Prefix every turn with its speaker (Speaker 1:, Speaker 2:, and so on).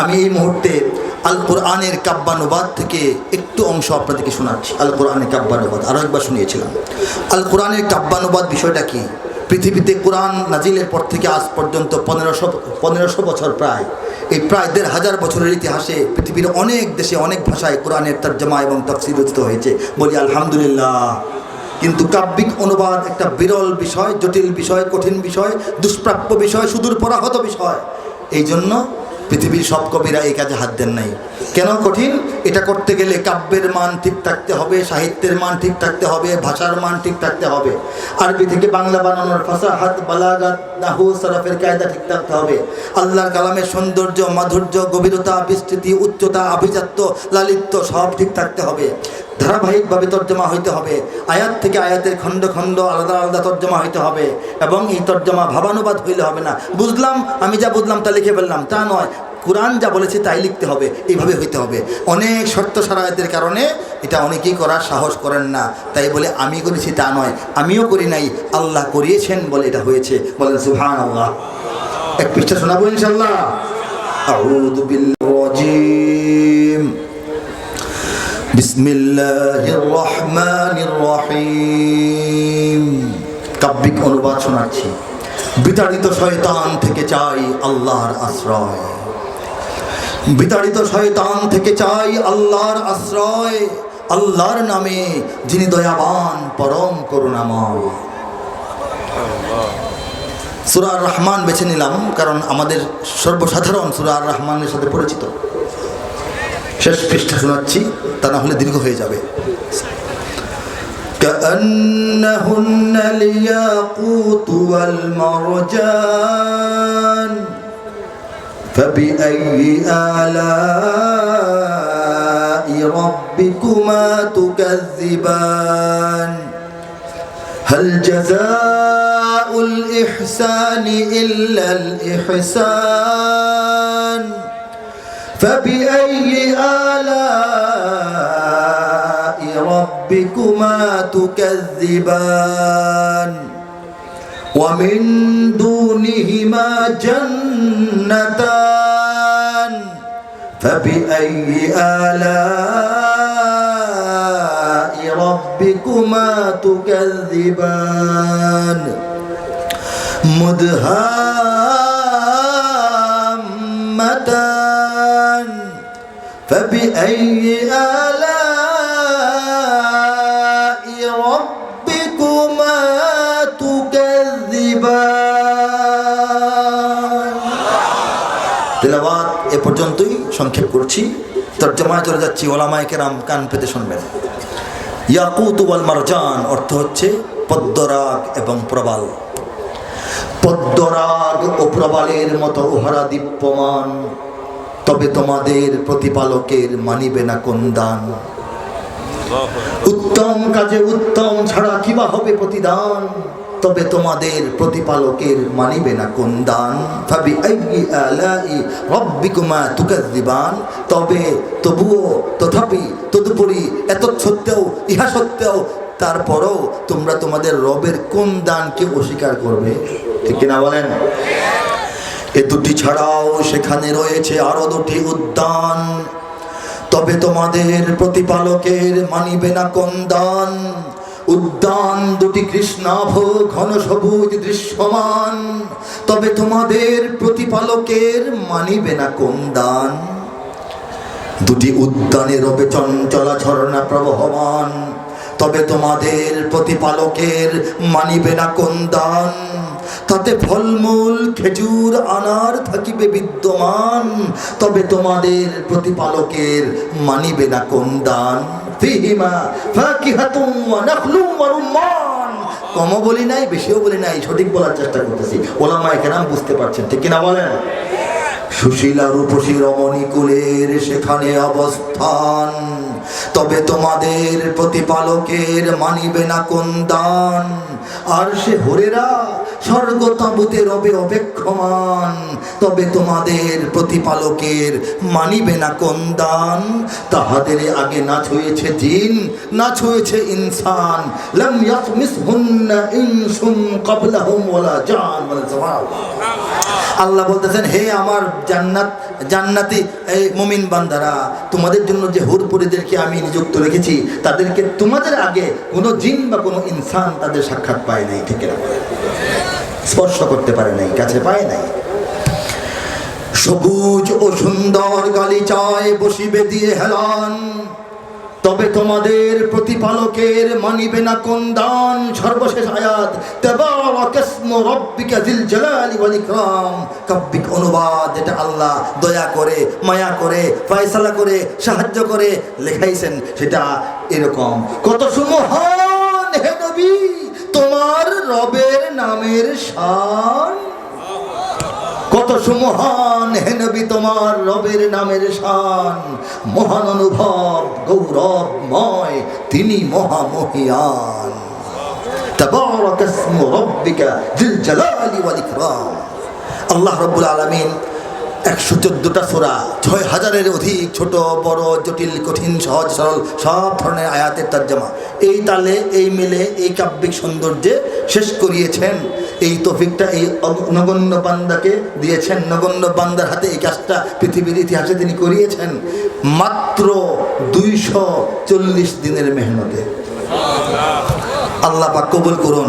Speaker 1: আমি এই মুহূর্তে আল কোরআনের কাব্যানুবাদ থেকে একটু অংশ আপনাদেরকে শোনাচ্ছি। আল কোরআনের কাব্যানুবাদ আরও একবার শুনিয়েছিলাম। আল কোরআনের কাব্যানুবাদ বিষয়টা কি? পৃথিবীতে কোরআন নাজিলের পর থেকে আজ পর্যন্ত পনেরোশো পনেরোশো বছর প্রায়। এই প্রায় দেড় হাজার বছরের ইতিহাসে পৃথিবীর অনেক দেশে অনেক ভাষায় কোরআনের তর্জমা এবং তফসিল রচিত হয়েছে। বলি আলহামদুলিল্লাহ। কিন্তু কাব্যিক অনুবাদ একটা বিরল বিষয়, জটিল বিষয়, কঠিন বিষয়, দুষ্প্রাপ্য বিষয় সুদূর পরাহত বিষয়। এই জন্য পৃথিবীর সব কবিরা এই কাজে হাত দেন নাই। কেন কঠিন? এটা করতে গেলে কাব্যের মান ঠিক থাকতে হবে, সাহিত্যের মান ঠিক থাকতে হবে, ভাষার মান ঠিক থাকতে হবে। আরবি থেকে বাংলা বানানোর ভাষা হাত বালাগাত, নাহু, সরফের কায়দা ঠিক থাকতে হবে। আল্লাহর কালামের সৌন্দর্য, মাধুর্য, গভীরতা, বিস্তৃতি, উচ্চতা, আভিজাত্য, লালিত্য সব ঠিক থাকতে হবে। ধারাবাহিকভাবে তর্জমা হইতে হবে। আয়াত থেকে আয়াতের খণ্ড খণ্ড আলাদা আলাদা তর্জমা হইতে হবে এবং এই তর্জমা ভাবানুবাদ হইলে হবে না। বুঝলাম? আমি যা বুঝলাম তা লিখে ফেললাম। তা নয়। কোরআন যা বলেছে তাই লিখতে হবে। এইভাবে হইতে হবে। অনেক শর্ত সারায়তের কারণে এটা অনেকেই করার সাহস করেন না। তাই বলে আমি করেছি তা নয়। আমিও করি নাই। আল্লাহ করিয়েছেন বলে এটা হয়েছে। বলেন সুহান আল্লাহ এক পৃষ্ঠা শোনাবো ইনশাল্লাহ রাজিম বিসমিল্লাহির রহমানির রহিম। কাব্যিক অনুবাদ শোনাচ্ছি। বিতাড়িত শয়তান থেকে চাই আল্লাহর আশ্রয়। বিতাড়িত শয়তান থেকে চাই আল্লাহর আশ্রয়। আল্লাহর নামে যিনি দয়াবান, পরম করুণাময়। সুরার রহমান বেছে নিলাম, কারণ আমাদের সর্বসাধারণ সুরার রহমানের সাথে পরিচিত। শেষ পৃষ্ঠা শোনাচ্ছি তা না হলে দীর্ঘ হয়ে যাবে كأنهن الياقوت والمرجان فبأي آلاء ربكما تكذبان هل جزاء الإحسان إلا الإحسان فبأي آلاء ربكما تكذبان؟ ومن دونهما جنتان. فبأي آلاء ربكما تكذبان؟ مدهامتان. فبأي آلاء ربكما تكذبان তেলাওয়াত এ পর্যন্তই সংক্ষেপ করছি তর্জমায় চলে যাচ্ছি ওলামায় কেরাম কান পেতে শুনবেন ইয়াকুত ওয়াল মারজান অর্থ হচ্ছে পদ্মরাগ এবং প্রবাল পদ্মরাগ ও প্রবালের মতো উহারা দীপ্যমান তবে তোমাদের প্রতিপালকের মানিবে না কোন দান। উত্তম কাজে উত্তম ছাড়া কিবা হবে প্রতিদান? তবে তোমাদের প্রতিপালকের মানিবে না কোন দান। আলাই তবে তবুও তথাপি তদুপরি এত সত্ত্বেও, ইহা সত্ত্বেও তারপরও তোমরা তোমাদের রবের কোন দানকে অস্বীকার করবে? ঠিক কিনা বলেন? এ দুটি ছাড়াও সেখানে রয়েছে আরও দুটি উদ্যান। তবে তোমাদের প্রতিপালকের মানিবে না কোন দান। উদ্যান দুটি কৃষ্ণাভ ঘন সবুজ দৃশ্যমান। তবে তোমাদের প্রতিপালকের মানিবে না কোন দান। দুটি উদ্যানে রবে চঞ্চলা ঝর্ণা প্রবহমান। তবে তোমাদের প্রতিপালকের মানিবে না কোন দান। তাতে ফলমূল, খেজুর, আনার থাকিবে বিদ্যমান। তবে তোমাদের প্রতিপালকের মানিবে না কোন দান। ফিহিমা কমও বলি নাই, বেশিও বলি নাই, সঠিক বলার চেষ্টা করতেছি। ওলামায়ে কেরাম বুঝতে পারছেন, ঠিক কিনা বলেন? সুশীলা রূপসী রমণী কুলের সেখানে অবস্থান। তবে তোমাদের প্রতিপালকের মানিবে না কোন দান। আর সে হরেরা স্বর্গ তাবুতে রবে অপেক্ষমান, তবে তোমাদের প্রতিপালকের মানিবে না কোন দান। তাহাদের আগে নাচ হয়েছে জিন নাচ হয়েছে ইনসান। লাম ইয়াতমিসহুন্না ইনসুম ক্বাবলাহুম ওয়ালা জান বলে সুবহানাল্লাহ। আল্লাহ বলতেছেন, হে আমার জান্নাত, জান্নাতি, এই মুমিন বান্দারা, তোমাদের জন্য যে হুরপুরিদেরকে আমি নিযুক্ত রেখেছি, তাদেরকে তোমাদের আগে কোনো জিন বা কোনো ইনসান তাদের সাক্ষাৎ পায় নাই, ঠিক না স্পর্শ করতে পারে নাই, কাছে পায় নাই। সবুজ ও সুন্দর গালিচায় বসিবে দিয়ে হেলান, তবে তোমাদের প্রতিপালকের মানিবে না কোন দান। সর্বশেষ আয়াত কাব্যিক অনুবাদ, এটা আল্লাহ দয়া করে, মায়া করে, ফয়সালা করে, সাহায্য করে লেখাইছেন, সেটা এরকম। কত সুমহান হে নবী, তোমার রবের নামের শান। কত সুমহান হেনবি তোমার রবের নামের শান। মহান অনুভব, গৌরবময়, তিনি মহামহিয়ান। তবরক اسم ربك যিল الجلال ইকরাম। আল্লাহ রাব্বুল আলামিন একশো চোদ্দোটা সোরা, ছয় হাজারের অধিক ছোট, বড়, জটিল, কঠিন, সহজ, সরল, সব ধরনের আয়াতের তর্জমা। এই তালে, এই মেলে, এই কাব্যিক সৌন্দর্যে শেষ করিয়েছেন। এই তফিকটা এই নগণ্য বান্দাকে দিয়েছেন। নগণ্য বান্দার হাতে এই কাজটা পৃথিবীর ইতিহাসে তিনি করিয়েছেন মাত্র দুইশো চল্লিশ দিনের মেহনতে। আল্লাহ পাক কবুল করুন।